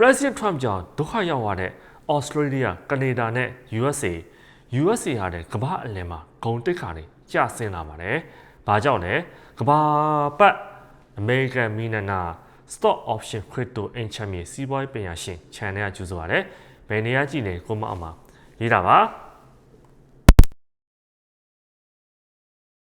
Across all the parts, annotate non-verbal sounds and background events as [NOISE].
President Trump ကြောင့်ဒုက္ခရောက်သွားတဲ့ Australia, Canada နဲ့ USA USA ဟာတဲ့ကမ္ဘာအလယ်မှာဂုံတိတ်ခါတွေကျဆင်းလာပါတယ်။ဘာကြောင့်လဲကမ္ဘာပတ် American မီနနာ Stock Option Crypto အင်ချမ်းမြေစီးပွားရေးပညာရှင် channel ကကြိုးဆိုပါတယ်။ဘယ်နေရာကြည့်နေကိုမအောင်မှာရေးတာပါ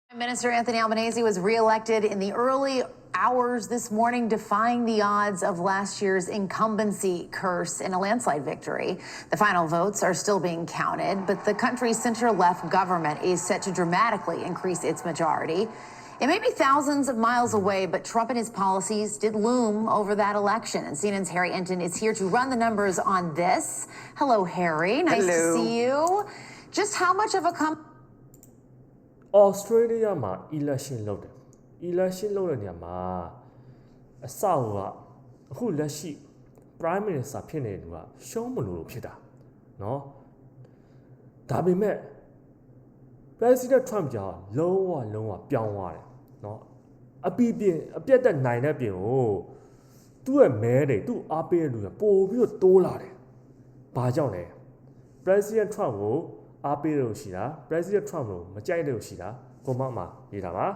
Prime Minister Anthony Albanese was reelected in the early hours this morning, defying the odds of last year's incumbency curse in a landslide victory. The final votes are still being counted, but the country's center left government is set to dramatically increase its majority. It may be thousands of miles away, but Trump and his policies did loom over that election. And CNN's Harry Enton is here to run the numbers on this. Hello, Harry. Nice to Hello. see you. Just how much of a com- Australia မှာ election လုပ်တယ် election လုပ်တဲ့နေရာမှာအစကအခုလက်ရှိ prime minister ဖြစ်နေတဲ့လူကရှုံးမလို့လို့ဖြစ်တာเนาะဒါပေမဲ့ president Trump ကြောင့်လုံးဝလုံးဝပြောင်းသွားတယ်เนาะအပီပြင်အပြတ်တက်နိုင်တဲ့ပြင်ကိုသူ့ရဲ့မဲတွေသူ့အားပေးတဲ့လူကပို့ပြီးတော့တိုးလာတယ်ဘာကြောင့်လဲ president Trump ကိုအားပေးလို့ရှိတာ president Trump ကိုမကြိုက်လို့ရှိတာကိုမမှာရေးတာပါ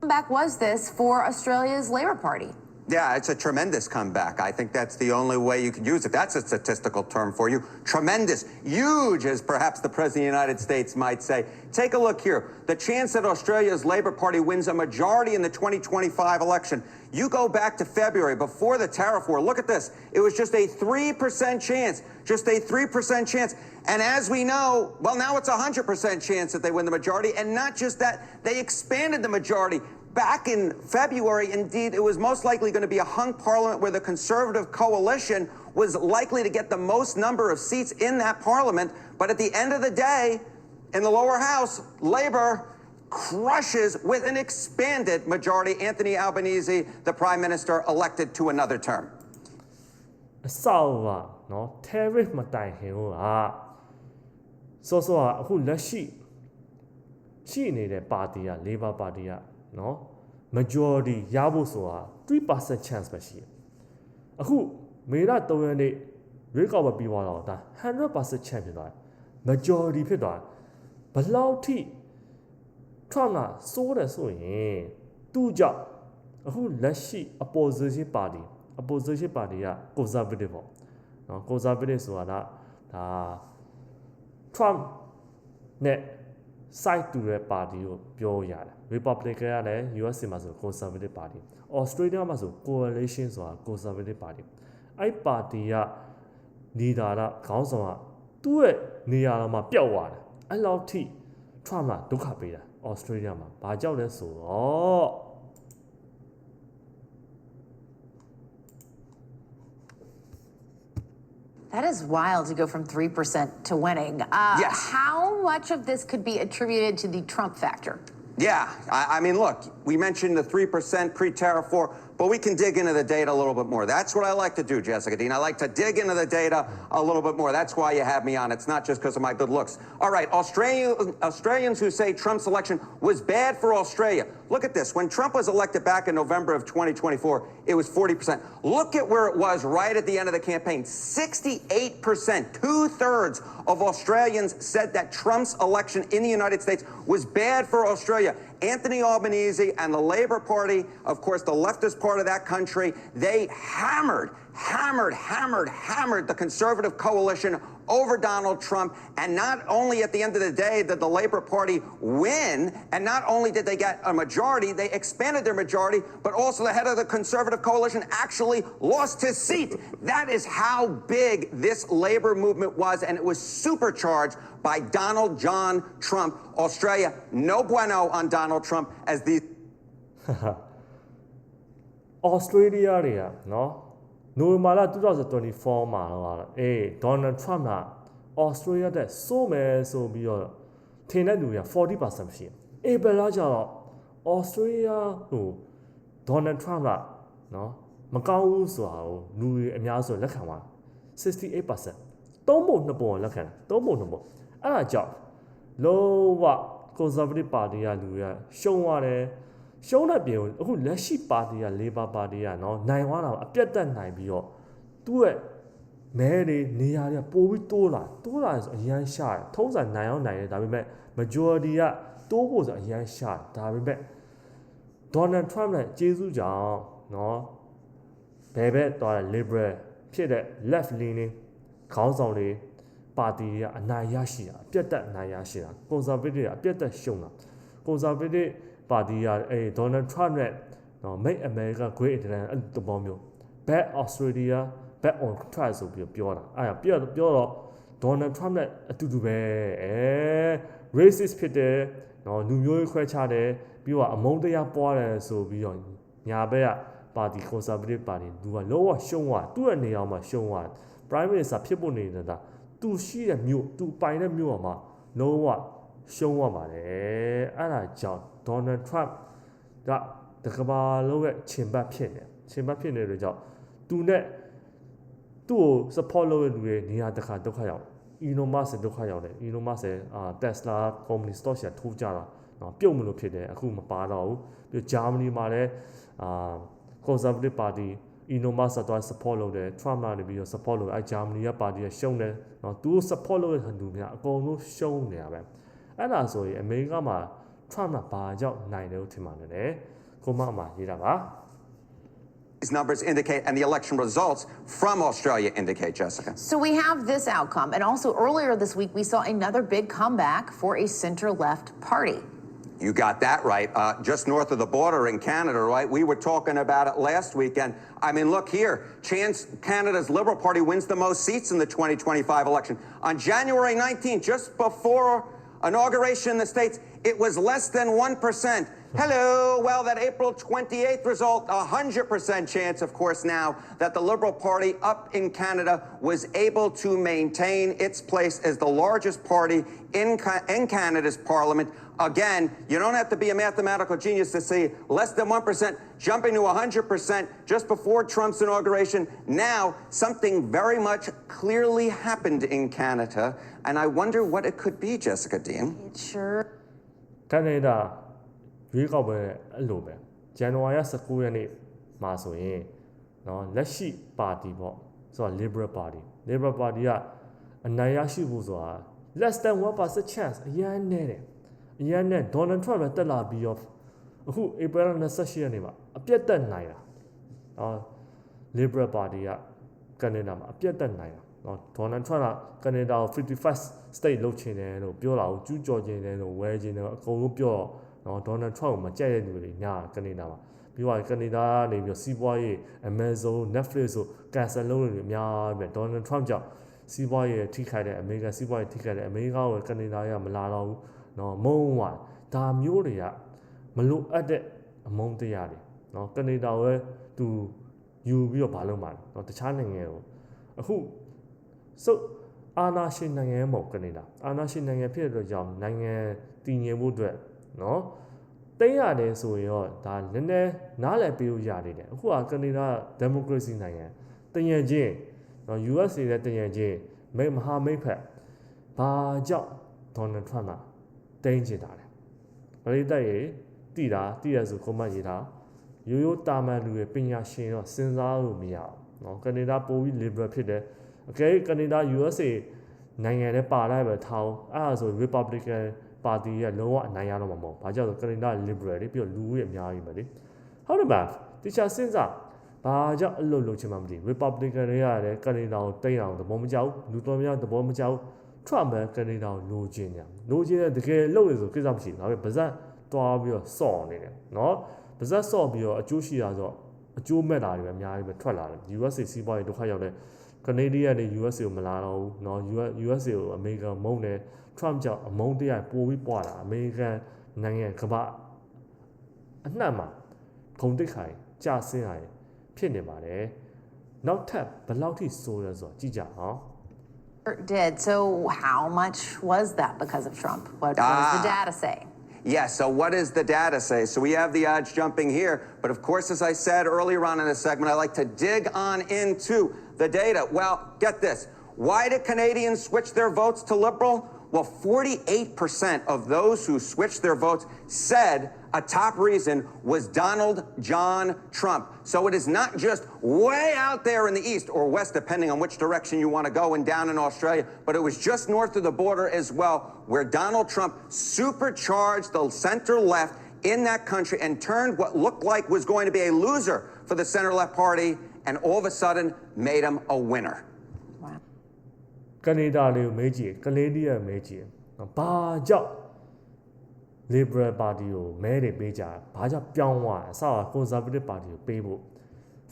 comeback was this for Australia's Labor Party? Yeah, it's a tremendous comeback. I think that's the only way you could use it. That's a statistical term for you. Tremendous. Huge, as perhaps the President of the United States might say. Take a look here. The chance that Australia's Labor Party wins a majority in the 2025 election. You go back to February, before the tariff war. Look at this. It was just a 3% chance. Just a 3% chance. And as we know, well, now it's a 100% chance that they win the majority. And not just that, they expanded the majority Back in February, indeed, it was most likely going to be a hung parliament where the conservative coalition was likely to get the most number of seats in that parliament. But at the end of the day, in the lower house, Labor crushes with an expanded majority Anthony Albanese, the prime minister, elected to another term. အဆောက်ကနော် tariff မတိုင်ခင်ဟိုကစောစောကအခုလက်ရှိရှိနေတဲ့ပါတီက Labor ပါတီက နော် majority ရဖို့ဆိုတာ3% chance ပဲရှိတယ်အခုမေလ3ရက်နေ့ရွေးကောက်ပွဲပြီးသွားတော့ဒါ100% chance ဖြစ်သွားတယ် majority ဖြစ်သွားတယ်ဘယ်လောက်ထိ Trump ကစိုးတယ်ဆိုရင်သူ့ကြောင့်အခုလက်ရှိ opposition party opposition party က conservative ပေါ့နော် conservative ဆိုတာကဒါ Trump နဲ့ side တူတဲ့ party ကိုပြောရတယ် Republican ကလည်း US မှာဆို conservative party Australia မှာဆို coalition ဆိုတာ conservative party အဲ့ party က leader ကခေါင်းဆောင်ကသူ့ရဲ့နေရာတော်မှာပျောက်သွားတယ်အဲ့လောက်ထိ Trump ကဒုက္ခပေးတာ Australia မှာဘာကြောင့်လဲဆိုတော့ That is wild to go from 3% to winning. Uh, Yes. How much of this could be attributed to the Trump factor? Yeah, I, I mean, look, we mentioned the 3% pre tariff war, but we can dig into the data a little bit more. That's what I like to do, Jessica Dean. I like to dig into the data a little bit more. That's why you have me on. It's not just because of my good looks. All right, Australia, Australians who say Trump's election was bad for Australia. Look at this. When Trump was elected back in November of 2024, it was 40%. Look at where it was right at the end of the campaign 68%. Two thirds of Australians said that Trump's election in the United States was bad for Australia. Anthony Albanese and the Labor Party, of course, the leftist part of that country, they hammered, hammered, hammered, hammered the conservative coalition over Donald Trump. And not only at the end of the day did the Labor Party win, and not only did they get a majority, they expanded their majority, but also the head of the conservative coalition actually lost his seat. That is how big this labor movement was, and it was supercharged by Donald John Trump. Australia, no bueno on Donald Trump as these. [LAUGHS] Australia တွေက နော်နိုဝင်ဘာလ2024မှာတော့အေး Donald Trump က Australia တဲ့စိုးမယ်ဆိုပြီးတော့ထင်တဲ့လူတွေက40%ရှိတယ်။အေးဘယ်လားကျတော့ Australia ဟို Donald Trump ကနော်မကောင်းဘူးဆိုတာကိုလူတွေအများဆုံးလက်ခံသွား68%သုံးပုံနှစ်ပုံလက်ခံတယ်သုံးပုံနှစ်ပုံအဲ့ဒါကြောင့်လုံးဝ conservative party ကလူတွေကရှုံးသွားတယ် ရှုံးတဲ့ပြင်ကိုအခုလက်ရှိပါတီက Labor Party ကနော်နိုင်သွားတာအပြတ်တက်နိုင်ပြီးတော့သူ့ရဲ့မဲတွေနေရာတွေပိုပြီးတိုးလာတိုးလာဆိုအရန်ရှာတယ်ထုံးစံနိုင်အောင်နိုင်တယ်ဒါပေမဲ့ majority ကတိုးဖို့ဆိုအရန်ရှာတယ်ဒါပေမဲ့ Donald Trump နဲ့ကျေးဇူးကြောင့်နော်ဘယ်ဘက်သွားတဲ့ liberal ဖြစ်တဲ့ left leaning ခေါင်းဆောင်တွေပါတီတွေကအနိုင်ရရှိတာအပြတ်တက်အနိုင်ရရှိတာ conservative ကအပြတ်တက်ရှုံးတာ conservative ပါတီကအဲ Donald Trump နဲ့နော် make America great again အဲ့ဒီသဘောမျိုး back Australia back on track ဆိုပြီးပြောတာအဲ့ဒါပြောပြောတော့ Donald Trump နဲ့အတူတူပဲအဲ racist ဖြစ်တယ်နော်လူမျိုးရေးခွဲခြားတယ်ပြီးတော့အမုန်းတရားပွားတယ်ဆိုပြီးတော့ညာဘက်ကပါတီ conservative ပါတီသူကလောကရှုံးသွားသူ့ရဲ့နေရာမှာရှုံးသွား prime minister ဖြစ်ဖို့နေတာသူရှိတဲ့မြို့သူပိုင်တဲ့မြို့မှာလုံးဝရှုံးသွားပါတယ်အဲ့ဒါကြောင့် Donald Trump ကတကဘာလုံးရဲ့ခြင်ပတ်ဖြစ်နေခြင်ပတ်ဖြစ်နေတဲ့ကြောင့်သူနဲ့သူ့ကို support လုပ်ရတဲ့လူတွေနေရာတစ်ခါဒုက္ခရောက် Elon Musk ဒုက္ခရောက်တယ် Elon Musk အာ Tesla company stock share ထိုးကြတာနော်ပြုတ်မလို့ဖြစ်တယ်အခုမပါတော့ဘူးပြီး Germany မှာလည်းအာ conservative party Elon Musk တော့ support လုပ်တယ် Trump လာနေပြီးတော့ support လုပ်တယ်အဲ Germany ကပါတီကရှုံးတယ်နော်သူ support လုပ်တဲ့လူများအကုန်လုံးရှုံးနေရပဲအဲ့ဒါဆိုရင်အမေရိကမှာ Trump ကဘာကြောင့်နိုင်တယ်လို့ထင်ပါတယ်လေကိုမအမရေးတာပါ These numbers indicate, and the election results from Australia indicate, Jessica. So we have this outcome. And also earlier this week, we saw another big comeback for a center left party. You got that right. Uh, just north of the border in Canada, right? We were talking about it last weekend. I mean, look here. Chance Canada's Liberal Party wins the most seats in the 2025 election. On January 19th, just before inauguration in the States, it was less than 1%. Hello. Well, that April 28th result, 100% chance, of course, now that the Liberal Party up in Canada was able to maintain its place as the largest party in, in Canada's parliament. Again, you don't have to be a mathematical genius to see less than 1%, jumping to 100% just before Trump's inauguration. Now, something very much clearly happened in Canada, and I wonder what it could be, Jessica Dean. It sure ကနေဒါရွေးကောက်ပွဲအဲ့လိုပဲဇန်နဝါရီ19ရက်နေ့မှာဆိုရင်เนาะလက်ရှိပါတီပေါ့ဆိုတာ Liberal Party Liberal Party ကအနိုင်ရရှိဖို့ဆိုတာ less than 1% chance အရင်နဲ့တယ်အရင်နဲ့ Donald Trump ပဲတက်လာပြီးတော့အခု April 28ရက်နေ့မှာအပြတ်တက်နိုင်တာเนาะ Liberal Party ကကနေဒါမှာအပြတ်တက်နိုင်တာ နော်ဒေါ်နယ်ထရန့်ကကနေဒါကို55 state လုပ်ချင်တယ်လို့ပြောတာကိုကျူးကျော်ချင်တယ်လို့ဝဲချင်တယ်အကုန်လုံးပြောတော့နော်ဒေါ်နယ်ထရန့်ကိုမကြိုက်တဲ့လူတွေညာကနေဒါမှာပြီးတော့ကနေဒါနေပြီးစီးပွားရေး Amazon Netflix ဆို cancel လုပ်နေတွေအများကြီးပဲဒေါ်နယ်ထရန့်ကြောင့်စီးပွားရေးထိခိုက်တဲ့အမေရိကန်စီးပွားရေးထိခိုက်တဲ့အမေရိကန်ကိုကနေဒါကမလာတော့ဘူးနော်မုံဝါဒါမျိုးတွေကမလိုအပ်တဲ့အမုန်းတရားတွေနော်ကနေဒါကိုသူယူပြီးတော့မလုပ်ပါနဲ့နော်တခြားနိုင်ငံကိုအခု ဆိုအာနာရှင်နိုင်ငံမို့ကနေဒါအာနာရှင်နိုင်ငံဖြစ်တဲ့အတွက်ကြောင့်နိုင်ငံတည်ငြိမ်မှုအတွက်နော်တိတ်ရတယ်ဆိုရင်တော့ဒါနည်းနည်းနားလည်ပေးလို့ရတယ်တဲ့အခုကကနေဒါဒီမိုကရေစီနိုင်ငံတည်ငြိမ်ခြင်းနော် US တွေလည်းတည်ငြိမ်ခြင်းမိမဟာမိတ်ဖက်ဘာကြောင့်ဒေါ်နယ်ထရမ့်ကတင်းကျင်တာလဲပရိသတ်ရေတိတာတိရဆိုကွန်မန့်ရေးတာရိုးရိုးတာမန်လူတွေပညာရှင်တော့စဉ်းစားလို့မရအောင်နော်ကနေဒါပိုပြီး liberal ဖြစ်တယ် အကယ်၍ကနေဒါ USA နိုင်ငံထဲပါလိုက်ပဲထားအောင်အဲ့ဒါဆို Republican ပါတီကလုံးဝအနိုင်ရတော့မှာမဟုတ်။ဘာကြောင့်လဲဆိုကနေဒါ liberal တွေပြီးတော့လူဦးရေအများကြီးပဲလေ။ဟုတ်တယ်ပါ။တခြားစဉ်းစားဘာကြောင့်အလုပ်လုပ်ချင်မှမသိ Republican တွေကလည်းကနေဒါကိုတိတ်အောင်သဘောမကျဘူး။လူတော်များသဘောမကျဘူး။ Trump ပဲကနေဒါကိုလိုချင်တယ်။လိုချင်တဲ့တကယ်လုပ်လို့ဆိုကိစ္စမရှိဘူး။ဒါပေမဲ့ဗဇက်တွားပြီးတော့စော့နေတယ်နော်။ဗဇက်စော့ပြီးတော့အကျိုးရှိတာဆိုအကျိုးမဲ့တာတွေပဲအများကြီးပဲထွက်လာတယ် USA စီးပွားရေးဒုက္ခရောက်တဲ့ Canadian နဲ့ USA ကိုမလာတော့ဘူးเนาะ US USA ကိုအမေရိကန်မုန်းတယ် Trump ကြောင့်အမုန်းတရားပိုပြီးပွားတာအမေရိကန်နိုင်ငံကမ္ဘာအနှံ့မှာဂုံတိတ်ခိုင်ကြာဆင်းရတယ်ဖြစ်နေပါတယ်နောက်ထပ်ဘယ်လောက်ထိဆိုးလဲဆိုတော့ကြည့်ကြအောင် did. So how much was that because of Trump? What, what does the Ah. data say? Yes, so what does the data say? So we have the odds jumping here, but of course, as I said earlier on in this segment, I like to dig on into the data. Well, get this. Why did Canadians switch their votes to Liberal? Well, 48% of those who switched their votes said a top reason was Donald John Trump. So it is not just way out there in the east or west, depending on which direction you want to go, and down in Australia, but it was just north of the border as well, where Donald Trump supercharged the center left in that country and turned what looked like was going to be a loser for the center left party and all of a sudden made him a winner. Wow. ကနေဒါလေးကိုမေးကြည့်ကလေးလေးရမေးကြည့်နော်ဘာကြောင့် Liberal Party ကိုမဲတွေပေးကြဘာကြောင့်ပြောင်းသွားအစက Conservative Party ကိုပေးဖို့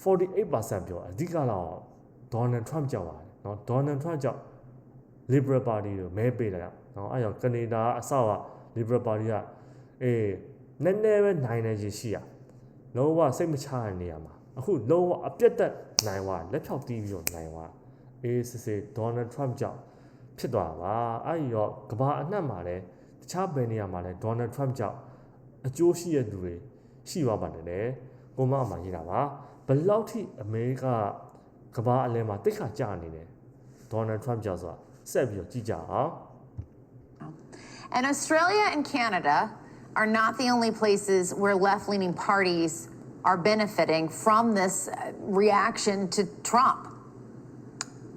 48%ပြောအဓိကတော့ Donald Trump ကြောင့်ပါတယ်နော် Donald Trump ကြောင့် Liberal Party ကိုမဲပေးလိုက်နော်အဲ့တော့ကနေဒါအစက Liberal Party ကအေးနည်းနည်းပဲနိုင်နေချင်ရှိရလုံးဝစိတ်မချရတဲ့နေရာမှာ အခုလုံးဝအပြတ်တက်နိုင်သွားလက်ဖြောက်တီးပြီးတော့နိုင်သွားအေးစစ်စစ် Donald Trump ကြောင့်ဖြစ်သွားတာပါအဲ့ဒီတော့ကဘာအနှံ့မှာလဲတခြားဘယ်နေရာမှာလဲ Donald Trump ကြောင့်အကျိုးရှိတဲ့လူတွေရှိသွားပါတယ်လေကိုမအမှရေးတာပါဘယ်လောက်ထိအမေရိကကဘာအလဲမှာတိတ်ခါကြာနေတယ် Donald Trump ကြောင့်ဆိုတာဆက်ပြီးတော့ကြည့်ကြအောင် And Australia and Canada are not the only places where left leaning parties are benefiting from this uh, reaction to Trump.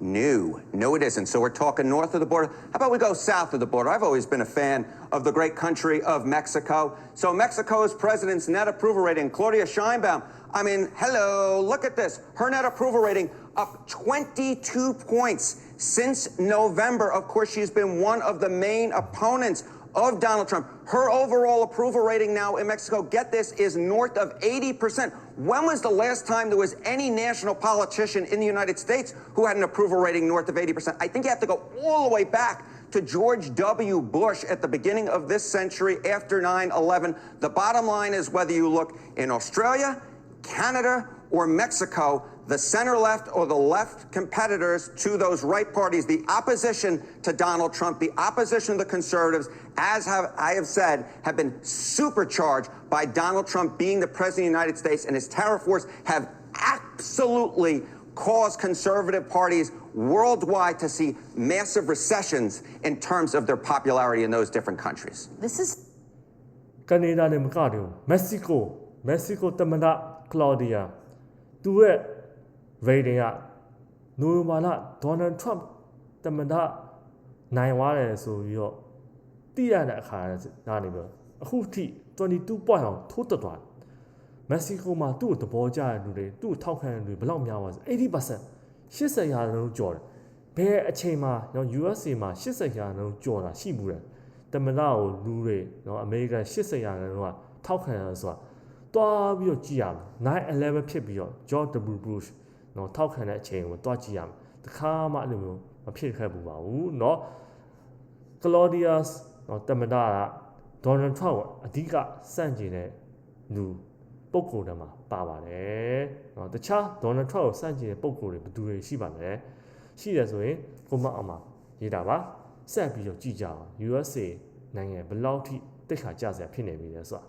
No, no, it isn't. So we're talking north of the border. How about we go south of the border? I've always been a fan of the great country of Mexico. So Mexico's president's net approval rating, Claudia Scheinbaum. I mean, hello, look at this. Her net approval rating up 22 points since November. Of course, she's been one of the main opponents of Donald Trump. Her overall approval rating now in Mexico, get this, is north of 80%. When was the last time there was any national politician in the United States who had an approval rating north of 80%? I think you have to go all the way back to George W. Bush at the beginning of this century after 9 11. The bottom line is whether you look in Australia, Canada, or Mexico, the center left or the left competitors to those right parties, the opposition to Donald Trump, the opposition to the conservatives, as have, I have said, have been supercharged by Donald Trump being the president of the United States and his tariff wars have absolutely caused conservative parties worldwide to see massive recessions in terms of their popularity in those different countries. This is ကနေဒါနဲ့မကတယ်မက္ဆီကိုမက္ဆီကိုတမန်တကလော်ဒီယာ သူရဲ့ rating ကနိုဝင်ဘာလဒေါ်နယ်ထရန့်တမန်တနိုင်သွားတယ်ဆိုပြီးတော့သိရတဲ့အခါနားနေပြီးတော့အခုထိ22 point အောင်ထိုးတက်သွားတယ်မက္ဆီကိုမှာသူ့ကိုသဘောကျတဲ့လူတွေသူ့ကိုထောက်ခံတဲ့လူတွေဘယ်လောက်များပါလဲ80% 80ရာခိုင်နှုန်းကျော်တယ်ဘယ်အချိန်မှာနော် USA မှာ80ရာခိုင်နှုန်းကျော်တာရှိမှုတယ်တမန်တကိုလူတွေနော်အမေရိကန်80ရာခိုင်နှုန်းကထောက်ခံရဆိုတာ တွားပြီးတော့ကြည့်ရမယ်9/11ဖြစ်ပြီးတော့ George W Bush နော်ထောက်ခံတဲ့အချိန်ကိုတွားကြည့်ရမယ်တခါမှအဲ့လိုမျိုးမဖြစ်ခဲ့ဘူးပါဘူးเนาะ Claudius နော်တမန်တက Donald Trump ကိုအဓိကစန့်ကျင်တဲ့လူပုံကိုယ်တည်းမှာပါပါတယ်เนาะတခြား Donald Trump ကိုစန့်ကျင်တဲ့ပုံကိုယ်တွေဘယ်သူတွေရှိပါလဲရှိတယ်ဆိုရင်ကိုမအောင်မှာရေးတာပါဆက်ပြီးတော့ကြည့်ကြအောင် USA နိုင်ငံဘယ်လောက်ထိတိတ်ခါကြစရာဖြစ်နေပြီလဲဆိုတာ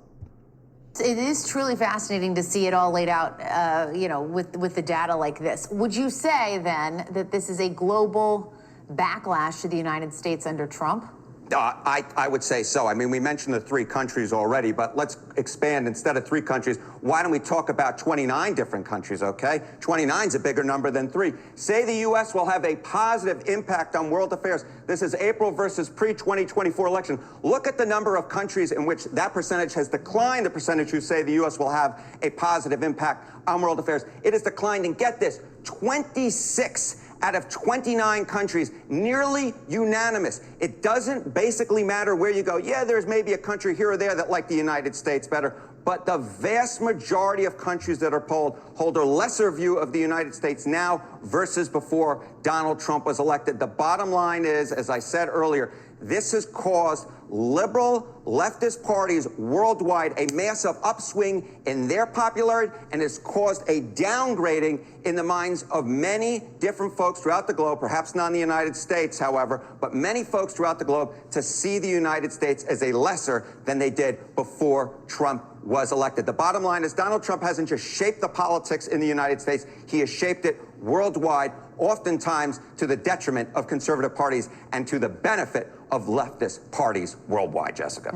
it is truly fascinating to see it all laid out, uh, you know, with with the data like this. Would you say then that this is a global backlash to the United States under Trump? Uh, I, I would say so. I mean, we mentioned the three countries already, but let's expand. Instead of three countries, why don't we talk about 29 different countries, okay? 29 is a bigger number than three. Say the U.S. will have a positive impact on world affairs. This is April versus pre 2024 election. Look at the number of countries in which that percentage has declined, the percentage who say the U.S. will have a positive impact on world affairs. It has declined, and get this 26 out of 29 countries, nearly unanimous. It doesn't basically matter where you go. Yeah, there's maybe a country here or there that like the United States better, but the vast majority of countries that are polled hold a lesser view of the United States now versus before Donald Trump was elected. The bottom line is, as I said earlier, this has caused liberal leftist parties worldwide a massive upswing in their popularity and has caused a downgrading in the minds of many different folks throughout the globe, perhaps not in the United States, however, but many folks throughout the globe to see the United States as a lesser than they did before Trump was elected. The bottom line is Donald Trump hasn't just shaped the politics in the United States, he has shaped it worldwide, oftentimes to the detriment of conservative parties and to the benefit of leftist parties worldwide, Jessica.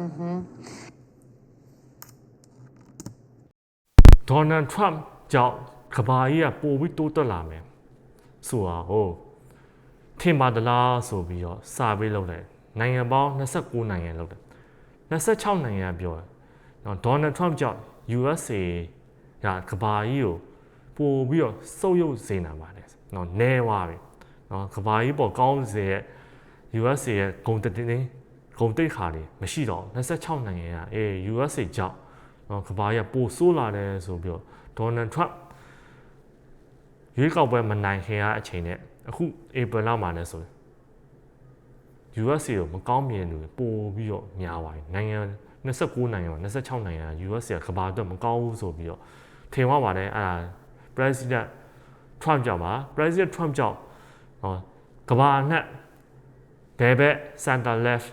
ဒေါ်နယ်ထရမ့်ကြောင့်ကဘာကြီးကပိုပြီးတိုးတက်လာမယ်ဆိုတာဟုတ်ထင်ပါသလားဆိုပြီးတော့စာပေးလုပ်တယ်နိုင်ငံပေါင်း29နိုင်ငံလုပ်တယ်26နိုင်ငံပြောတယ် နော်ဒေါ်နယ်ထရမ့်ကြောင့် USA ကကဘာကြီးကိုပိုပြီးတော့စုပ်ယုပ်စေနာပါတယ်နော်နဲသွားပြီနော်ကဘာကြီးပေါ်ကောင်းစေရဲ့ USA ရဲ့ဂုံတက်တင်းဂုံတိတ်ခါတွေမရှိတော့26နိုင်ငံကအေး USA ကြောင့်နော်ကဘာကြီးကပိုဆိုးလာတယ်ဆိုပြီးတော့ဒေါ်နယ်ထရမ့်ရွေးကောက်ပွဲမနိုင်ခင်ကအချိန်နဲ့အခုဧပြီလမှာလည်းဆိုရင် USA ကိုမကောင်းမြင်လို့ပို့ပြီးတော့များသွားပြီနိုင်ငံ29နိုင်ငံ26နိုင်ငံ US ကကဘာအတွက်မကောင်းဘူးဆိုပြီးတော့ထင်သွားပါတယ်အဲ့ဒါ President Trump ကြောင့်ပါ President Trump ကြောင့်ဟောကဘာနဲ့ဘယ်ဘက် center left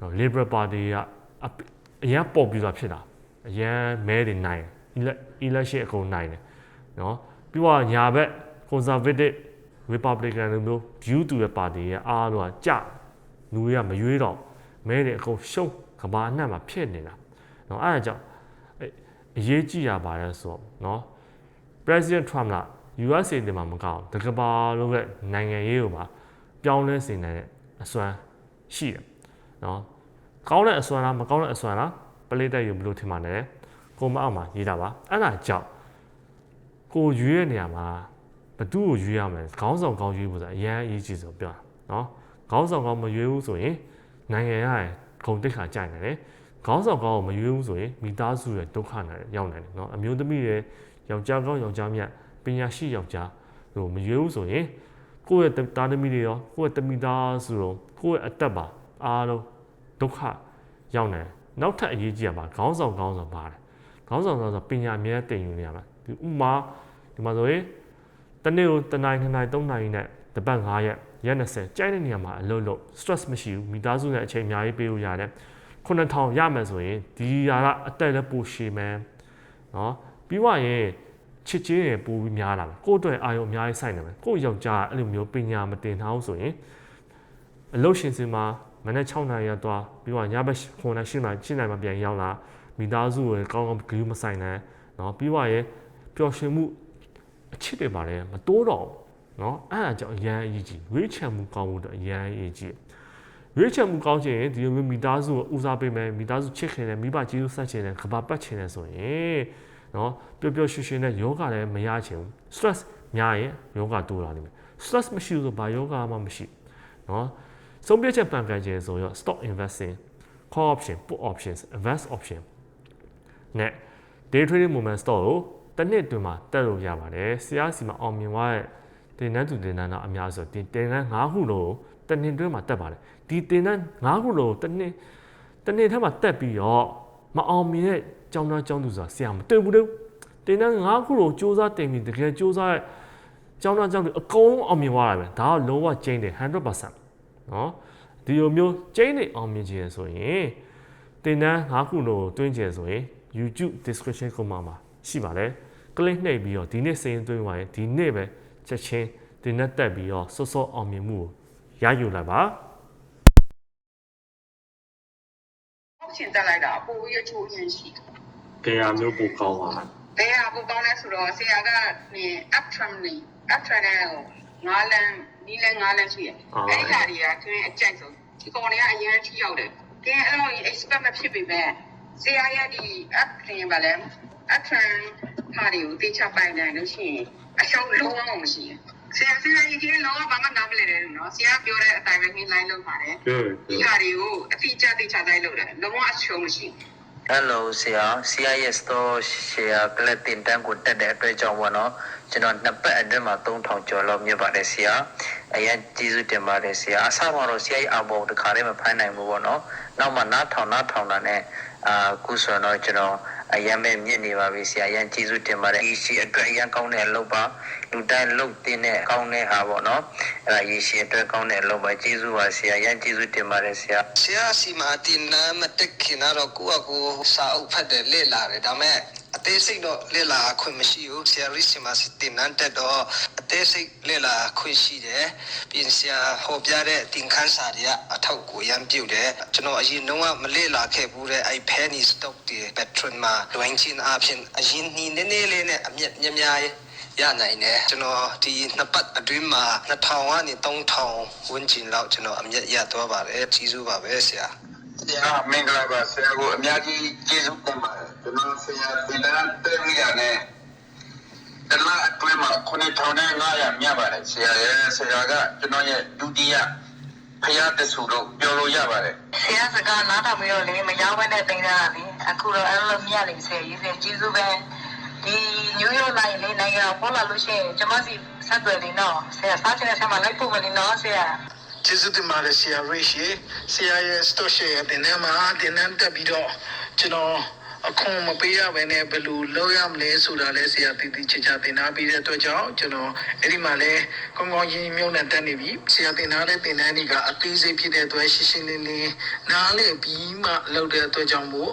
နော် Liberal Party ကအပအရင်ပေါ်ပြီးသွားဖြစ်တာအရင်မဲတွေနိုင် ele- election အကုန်နိုင်တယ်နော်ပြီးတော့ညာဘက် conservative Republican လိုမျိုး view to တဲ့ party ရဲ့အားလုံးကကြ လူတွေကမရွေးတော့မဲတွေအကုန်ရှုံးကဘာအနှံ့မှာဖြစ်နေတာနော်အဲ့ဒါကြောင့်အဲ့အရေးကြီးရပါတယ်ဆိုတော့နော် President Trump က USA တင်မှာမကောင်းဘူးတကဘာလုံးရဲ့နိုင်ငံရေးကိုပါပြောင်းလဲစေနိုင်တဲ့အစွမ်းရှိတယ်နော်ကောင်းတဲ့အစွမ်းလားမကောင်းတဲ့အစွမ်းလားပလေးတက်ယူဘယ်လိုထင်ပါလဲကိုမအောက်မှာရေးတာပါအဲ့ဒါကြောင့်ကိုရွေးတဲ့နေရာမှာဘသူ့ကိုရွေးရမလဲခေါင်းဆောင်ကောင်းရွေးဖို့ဆိုတာအရင်အရေးကြီးဆိုပြောတာနော် ခေါင်းဆောင်ကောင်းမရွေးဘူးဆိုရင်နိုင်ငံရရဲ့ဂုံတိတ်ခါကြိုက်နေတယ်ခေါင်းဆောင်ကောင်းကိုမရွေးဘူးဆိုရင်မိသားစုရဲ့ဒုက္ခနဲ့ရောက်နေတယ်နော်အမျိုးသမီးရဲ့ယောက်ျားကောင်းယောက်ျားမြတ်ပညာရှိယောက်ျားဟိုမရွေးဘူးဆိုရင်ကိုယ့်ရဲ့သားသမီးတွေရောကိုယ့်ရဲ့တမိသားစုရောကိုယ့်ရဲ့အသက်ပါအားလုံးဒုက္ခရောက်နေတယ်နောက်ထပ်အရေးကြီးတာပါခေါင်းဆောင်ကောင်းဆောင်ပါတယ်ခေါင်းဆောင်ကောင်းဆောင်ပညာအမြဲတင်ယူနေရမှာဒီဥမာဒီမှာဆိုရင်တနေ့ကိုတစ်နိုင်နှစ်နိုင်သုံးနိုင်နဲ့ တစ်ပတ်9ရက်ရက်20ကြိုက်တဲ့နေရာမှာအလုပ်လုပ် stress မရှိဘူးမိသားစုနဲ့အချိန်အများကြီးပေးလို့ရတယ်9000ရမယ်ဆိုရင်ဒီဟာကအသက်လည်းပိုရှည်မယ်နော်ပြီးွားရင်ချစ်ချင်းရပိုပြီးများလာမယ်ကိုယ့်အတွက်အာရုံအများကြီးစိုက်နေမယ်ကိုယ့်ယောက်ျားအဲ့လိုမျိုးပညာမတင်ထားဘူးဆိုရင်အလုပ်ရှင်စင်မှာမနေ့6နာရီရက်သွားပြီးတော့ညဘက်9နာရီ10နာရီ10နာရီမှပြန်ရောက်လာမိသားစုကိုကောင်းကောင်းဂရုမဆိုင်နိုင်နော်ပြီးွားရင်ပျော်ရွှင်မှုအချစ်တွေပါလေမတိုးတော့ဘူး နော်အဲ့ဒါကြောင့်အရန်အရေးကြီးရွေးချယ်မှုကောင်းဖို့အတွက်အရန်အရေးကြီးရွေးချယ်မှုကောင်းချင်ရင်ဒီလိုမျိုးမိသားစုကိုဦးစားပေးမယ်မိသားစုချစ်ခင်တယ်မိဘကျေးဇူးဆက်ချင်တယ်ကဘာပတ်ချင်တယ်ဆိုရင်နော်ပျော်ပျော်ရွှင်ရွှင်နဲ့ယောဂလည်းမရချင်ဘူး stress များရင်ယောဂတိုးလာနေမယ် stress မရှိဘူးဆိုဘာယောဂမှမရှိနော်ဆုံးဖြတ်ချက်ပန်ကန်ခြင်းဆိုရော stock investing call option put options invest option နဲ့ day trading moment stock ကိုတစ်နှစ်အတွင်းမှာတက်လို့ရပါတယ်ဆရာစီမှာအောင်မြင်သွားတဲ့ တင်နန်းသူတင်နန်းတော့အများဆိုတင်တင်နန်း၅ခုလို့တစ်နှစ်အတွင်းမှာတက်ပါတယ်ဒီတင်နန်း၅ခုလို့တစ်နှစ်တစ်နှစ်ထဲမှာတက်ပြီးတော့မအောင်မြင်တဲ့ကျောင်းသားကျောင်းသူဆိုတာဆရာမတွေ့ဘူးတော့တင်နန်း၅ခုလို့စူးစမ်းတင်ပြီးတကယ်စူးစမ်းတဲ့ကျောင်းသားကျောင်းသူအကုန်လုံးအောင်မြင်သွားတာပဲဒါကလုံးဝကျင်းတယ်100%နော်ဒီလိုမျိုးကျင်းနေအောင်မြင်ခြင်းဆိုရင်တင်နန်း၅ခုလို့တွင်းကျင်ဆိုရင် YouTube description ကုမ္ပဏီမှာရှိပါတယ် click နှိပ်ပြီးတော့ဒီနေ့စရင်သွင်းသွားရင်ဒီနေ့ပဲ ချက်ချင်းဒီနေ့တက်ပြီးတော့စောစောအောင်မြင်မှုကိုရယူလိုက်ပါ option တက်လိုက်တာပိုပြီးအချိုးအရင်ရှိတယ်ကြရာမျိုးပိုကောင်းပါ။ဘယ်ဟာပိုကောင်းလဲဆိုတော့ဆရာကနေ up trend နေ up trend နဲ့ဟိုငါးလန်းနီးလန်းငါးလန်းရှိတယ်။အဲ့ဒီဟာတွေကတွင်းအကြိုက်ဆုံးဒီကောင်တွေကအရင်ထိရောက်တယ်။ကဲအဲ့လို expect မဖြစ်ပေမဲ့ ဆရာရဲ့ဒီ up trend ပါလဲ up trend ဟာတွေကိုတေချပိုင်နိုင်လို့ရှိရင်အရှုံးလုံးဝမရှိဘူး။ဆရာဆရာကြီးကလုံးဝဘာမှနားမလည်တယ်နော်ဆရာပြောတဲ့အတိုင်းပဲ line လုပ်ပါတယ်ကဲဒီဟာတွေကိုအတိအကျသိချတိုင်းလုပ်တယ်လုံးဝအရှုံးမရှိဘူး Hello ဆရာဆရာရဲ့ store share ကလည်းတင်တန်းကိုတက်တဲ့အတွက်ကြောင့်ပေါ့နော်ကျွန်တော်နှစ်ပတ်အတွင်းမှာ3000ကျော်လောက်မြတ်ပါတယ်ဆရာအရင်ကျေးဇူးတင်ပါတယ်ဆရာအစမှာတော့ဆရာရဲ့အဘောတခါတည်းမဖိုင်းနိုင်ဘူးပေါ့နော်နောက်မှနားထောင်နားထောင်တာနဲ့အာခုဆိုတော့ကျွန်တော်အရင်ပဲမြင့်နေပါပြီဆရာအရင်ကျေးဇူးတင်ပါတယ်ဒီရှိအတွက်အရင်ကောင်းတဲ့အလုပ်ပါလူတိုင်းလုတ်တင်တဲ့ကောင်းတဲ့ဟာပေါ့နော်အဲ့ဒါရေရှည်အတွက်ကောင်းတဲ့အလုပ်ပဲကျေးဇူးပါဆရာရန်ကျေးဇူးတင်ပါတယ်ဆရာဆရာစီမာတင်နာမတက်ခင်တော့ကိုယ့်အကိုစာအုပ်ဖတ်တယ်လေ့လာတယ်ဒါပေမဲ့အသေးစိတ်တော့လေ့လာခွင့်မရှိဘူးဆရာရစ်စီမာစီတင်နန်းတက်တော့အသေးစိတ်လေ့လာခွင့်ရှိတယ်ပြင်ဆရာဟောပြတဲ့တင်ခန်းစာတွေကအထောက်ကိုရမ်းပြုတ်တယ်ကျွန်တော်အရင်တော့မလေ့လာခဲ့ဘူးတဲ့အဲ့ penny stock တွေ patron မှာလွင်ချင်းအပြင်အရင်နီးနေနေလေးနဲ့အမြက်များများ ရနိုင်တယ်ကျွန်တော်ဒီနှစ်ပတ်အတွင်းမှာ2000ကနေ3000ဝန်းကျင်လောက်ကျွန်တော်အမြက်ရသွားပါတယ်ကြီးစုပါပဲဆရာဆရာမင်္ဂလာပါဆရာကိုအများကြီးကျေးဇူးတင်ပါတယ်ကျွန်တော်ဆရာဒီလန်တက်ရနဲ့တလားအတွင်းမှာ9500မြတ်ပါတယ်ဆရာရဲ့ဆရာကကျွန်တော်ရဲ့ဒုတိယဖယားတဆူလို့ပြောလို့ရပါတယ်ဆရာစကားနားထောင်ပြီးတော့လေမရောက်ဘဲနဲ့တင်တာလေအခုတော့အဲ့လိုမြတ်နေဆရာကြီးဆရာကျေးဇူးပဲ ဒီညိုးရိုးလိုက်လေနိုင်ငံပေါ်လာလို့ရှိရင်ကျွန်မစီဆက်သွယ်နေတော့ဆရာစားချင်တဲ့ဆက်မှာလိုက်ပို့မယ်နော်ဆရာကျေးဇူးတင်ပါတယ်ဆရာရိရှိဆရာရဲ့ store share ရဲ့တင်နန်းမှာတင်နန်းတက်ပြီးတော့ကျွန်တော်အခုမပေးရဘဲနဲ့ဘယ်လိုလုပ်ရမလဲဆိုတာလဲဆရာတည်တည်ချာချာသင်ထားပြီးတဲ့အတွက်ကြောင့်ကျွန်တော်အဲ့ဒီမှာလဲကောင်းကောင်းရင်းမြုံနဲ့တက်နေပြီဆရာသင်ထားတဲ့သင်တန်းတွေကအသေးစိတ်ဖြစ်တဲ့အတွက်ရှင်းရှင်းလင်းလင်းနားလည်ပြီးမှလုပ်တဲ့အတွက်ကြောင့်မို့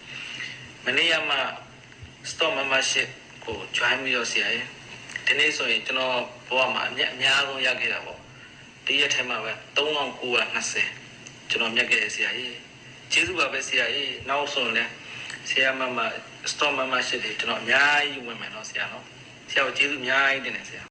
မနေ့ကမှ store membership ကို join ပြီးတော့ဆရာရဲ့ဒီနေ့ဆိုရင်ကျွန်တော်ဘဝမှာအမြတ်အများဆုံးရခဲ့တာပေါ့ဒီရက်ထဲမှာပဲ3920ကျွန်တော်မြတ်ခဲ့တဲ့ဆရာကြီးကျေးဇူးပါပဲဆရာကြီးနောက်ဆိုရင်လည်းဆရာမမ store membership တွေကျွန်တော်အများကြီးဝင်မယ်နော်ဆရာနော်ဆရာကိုကျေးဇူးအများကြီးတင်တယ်ဆရာ